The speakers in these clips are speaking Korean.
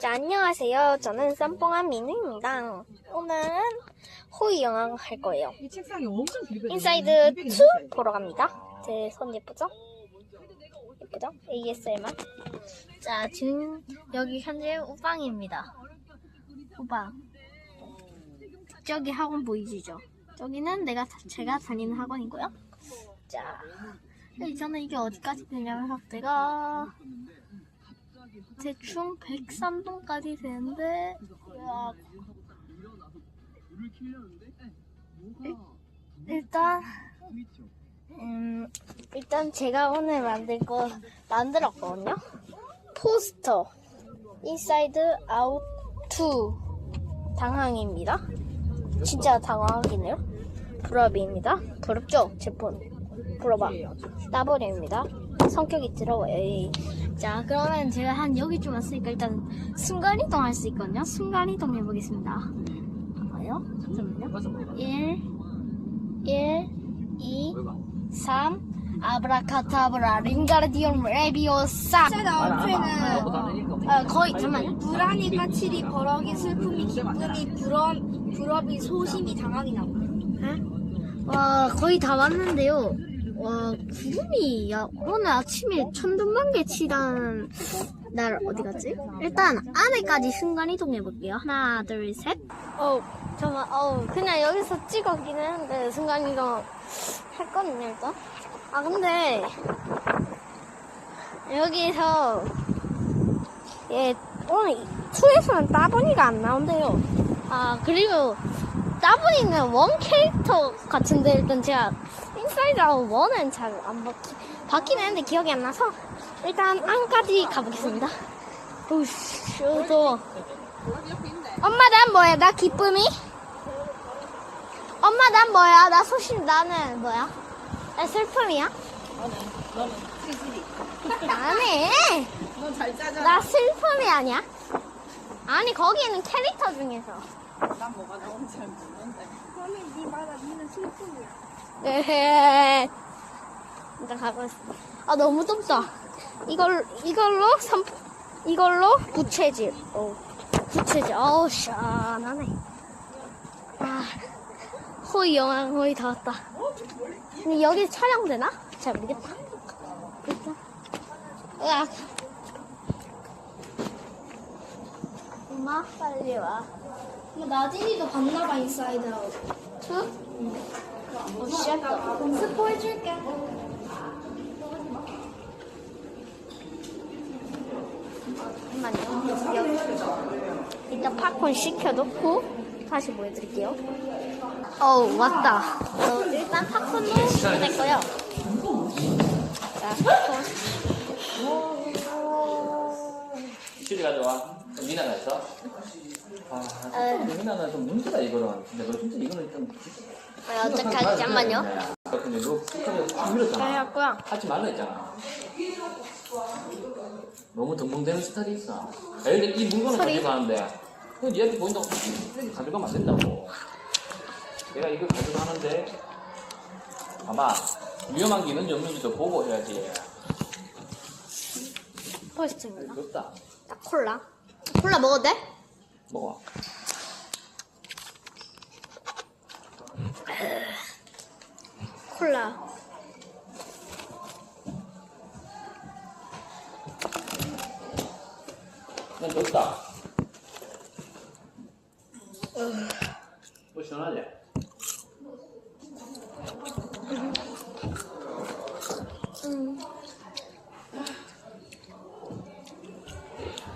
자, 안녕하세요. 저는 쌈뽕한 민우입니다. 오늘은 호의 영화 할 거예요. 이 책상이 엄청 길거든요. 인사이드 2 보러 갑니다. 제 손 예쁘죠? 예쁘죠? ASMR. 자, 지금 여기 현재 우방입니다. 우방. 저기 학원 보이시죠? 저기는 내가 제가 다니는 학원이고요. 자, 저는 이게 어디까지 되냐면 내가 대충 103동까지 되는데 야, 일- 일단 음, 일단 제가 오늘 만들 거 만들었거든요. 포스터 인사이드 아웃 2 당황입니다. 진짜 당황하기네요. 부럽입니다. 부럽죠? 제폰 부러봐. 따버립니다. 성격이. 에이. 자, 그러면 제가 한 여기쯤 왔으니까 일단 순간이동 할 수 있거든요. 순간이동 해보겠습니다. 봐요. 잠깐만요. 1, 1, 2, 3, 아브라카타브라, 링가르디움 레비오사. 다음에는 아, 거의, 잠깐만요. 불안이 까칠이 버럭이 슬픔이 기쁨이 부럼 부럽이 소심이 당황이 나고 와, 거의 다 왔는데요. 와, 구름이, 야, 오늘 아침에 천둥번개 치던 날 어디 갔지? 일단 안에까지 순간 이동 해 볼게요. 하나, 둘, 셋. 어, 잠깐만, 어, 그냥 여기서 찍었긴 했는데 순간 이동 했거든요, 일단. 아, 근데, 여기서, 예, 오늘 2에서는 따분이가 안 나온대요. 아, 그리고, 따분이는 원 캐릭터 같은데, 일단 제가 인사이드 아웃 원은 잘 안 바뀌, 바뀌긴 했는데 기억이 안 나서, 일단 안까지 가보겠습니다. 오씨, 어. 엄마, 난 뭐야? 나 기쁨이? 엄마, 난 뭐야? 나 소심, 나는 뭐야? 나 슬픔이야? 아니! 넌잘 짜잖아. 나 슬픔이 아니야? 아니 거기는 캐릭터 중에서 난 뭐가 잘 모르는데. 그러면 네 맞아 니는 슬픔이야 네. 일단 가고 있어 아 너무 덥다. 이걸 이걸로 삼 이걸로 부채질. 어 부채질. 어우 시원하네. 아 호의 영화 거의 다 왔다. 근데 여기 촬영되나? 잘 모르겠다. 일단 으악. 엄마 빨리 와. 뭐 나진이도 봤나봐 인사이드 아웃 응? 어, 시작다. 스포 해줄게 잠깐만요. 일단 팝콘 시켜놓고 다시 보여드릴게요. 어우, 왔다. 어, 일단 팝콘도 보냈고요. 자, 팝콘. 실이 가져와. 미나가 있어? 아, 근데 미나는 좀 문제다, 이거는. 근데 너 진짜 이거는 좀. 아, 어떡하지? 잠깐만요. 근데 너딱 밀었잖아. 하지 말라 했잖아. 너무 덤벙대는 스타일이 있어. 들어 이 물건을 소리. 가져가는데, 그건 얘한테 보인다고 가져가면 안 된다고. 내가 이걸 가져가는데, 봐봐. 위험한 게 있는지 없는지도 보고 해야지. 포스트입니다. 그렇다. 딱 콜라. 콜라 먹어도 돼? 먹어. 콜라. 난 좋다. 뭐 시원하지?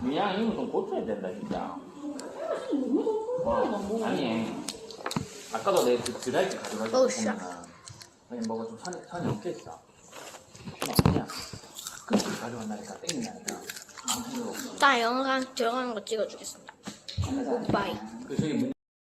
미양 이거 좀 고쳐야 된다 진짜. 어, 아니 아까도 내그 드라이기 가져가지고. 보면은 그냥 뭐가 좀 산이 산이 없겠어. 그냥 그냥 그렇게 가져간다니까 땡긴다니까. 아무 생각 없어. 딱 영상 들어가는 거 찍어주겠습니다. 굿바이. 그 저기 문